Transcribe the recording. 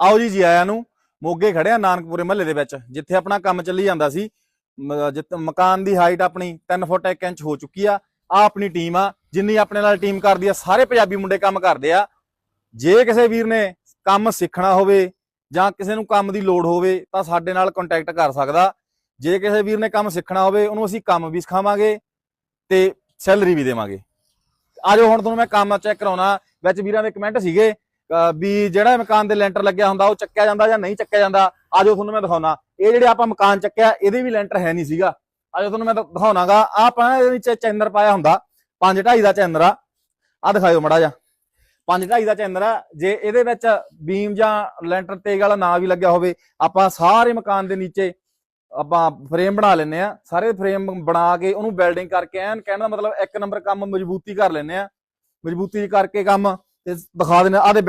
ਆਓ ਜੀ ਜੀ ਆਇਆਂ ਨੂੰ, ਮੋਗੇ ਖੜਿਆ ਨਾਨਕਪੁਰੇ ਮਹੱਲੇ ਦੇ ਵਿੱਚ, ਜਿੱਥੇ ਆਪਣਾ ਕੰਮ ਚੱਲੀ ਜਾਂਦਾ ਸੀ। ਮ- ਮਕਾਨ ਦੀ ਹਾਈਟ ਆਪਣੀ 3 ਫੁੱਟ 1 ਇੰਚ ਹੋ ਚੁੱਕੀ ਆ ਆ ਆਪਣੀ ਟੀਮ ਆ, ਜਿੰਨੀ ਆਪਣੇ ਨਾਲ ਟੀਮ ਕਰਦੀ ਆ, ਸਾਰੇ ਪੰਜਾਬੀ ਮੁੰਡੇ ਕੰਮ ਕਰਦੇ ਆ। ਜੇ ਕਿਸੇ ਵੀਰ ਨੇ ਕੰਮ ਸਿੱਖਣਾ ਹੋਵੇ ਜਾਂ ਕਿਸੇ ਨੂੰ ਕੰਮ ਦੀ ਲੋੜ ਹੋਵੇ, ਤਾਂ ਸਾਡੇ ਨਾਲ ਕੰਟੈਕਟ ਕਰ ਸਕਦਾ। ਜੇ ਕਿਸੇ ਵੀਰ ਨੇ ਕੰਮ ਸਿੱਖਣਾ ਹੋਵੇ, ਉਹਨੂੰ ਅਸੀਂ ਕੰਮ ਵੀ ਸਿਖਾਵਾਂਗੇ ਤੇ ਸੈਲਰੀ ਵੀ ਦੇਵਾਂਗੇ। ਆਜੋ ਹੁਣ ਤੁਹਾਨੂੰ ਮੈਂ ਕੰਮ ਚੈੱਕ ਕਰਾਉਣਾ। ਵਿੱਚ ਵੀਰਾਂ ਦੇ ਕਮੈਂਟ ਸੀਗੇ ਵੀ ਜਿਹੜਾ ਮਕਾਨ ਦੇ ਲੈਂਟਰ ਲੱਗਿਆ ਹੁੰਦਾ, ਉਹ ਚੱਕਿਆ ਜਾਂਦਾ ਜਾਂ ਨਹੀਂ ਚੱਕਿਆ ਜਾਂਦਾ, ਆਜੋ ਤੁਹਾਨੂੰ ਮੈਂ ਦਿਖਾਉਣਾ। ਇਹ ਜਿਹੜੇ ਆਪਾਂ ਮਕਾਨ ਚੱਕਿਆ, ਇਹਦੇ ਵੀ ਲੈਂਟਰ ਹੈ ਨਹੀਂ ਸੀਗਾ। ਆਜੋ ਤੁਹਾਨੂੰ ਮੈਂ ਦਿਖਾਉਣਾਗਾ। ਆ ਆਪਾਂ ਇਹਦੇ ਵਿੱਚ ਚੈਨਰ ਪਾਇਆ ਹੁੰਦਾ। 5.5 ਦਾ ਚੈਨਰ ਆ। ਆ ਦਿਖਾਇਓ ਮੜਾ ਜਾ 5.5 ਦਾ ਚੈਨਰ ਆ। ਜੇ ਇਹਦੇ ਵਿੱਚ ਬੀਮ ਜਾਂ ਲੈਂਟਰ ਤੇਗ ਵਾਲਾ ਨਾਂ ਵੀ ਲੱਗਿਆ ਹੋਵੇ, ਆਪਾਂ ਸਾਰੇ ਮਕਾਨ ਦੇ ਨੀਚੇ ਆਪਾਂ ਫਰੇਮ ਬਣਾ ਲੈਨੇ ਆ। ਸਾਰੇ ਫਰੇਮ ਬਣਾ ਕੇ ਉਹਨੂੰ ਵੈਲਡਿੰਗ ਕਰਕੇ ਐਨ ਕਹਿਣ ਦਾ ਮਤਲਬ ਇੱਕ ਨੰਬਰ ਕੰਮ ਮਜ਼ਬੂਤੀ ਕਰ ਲੈਨੇ ਆ। ਮਜ਼ਬੂਤੀ ਕਰਕੇ ਕੰਮ ਤੇ ਦਿਖਾ ਦਿੰਦੇ ਆ। ਆਦੇ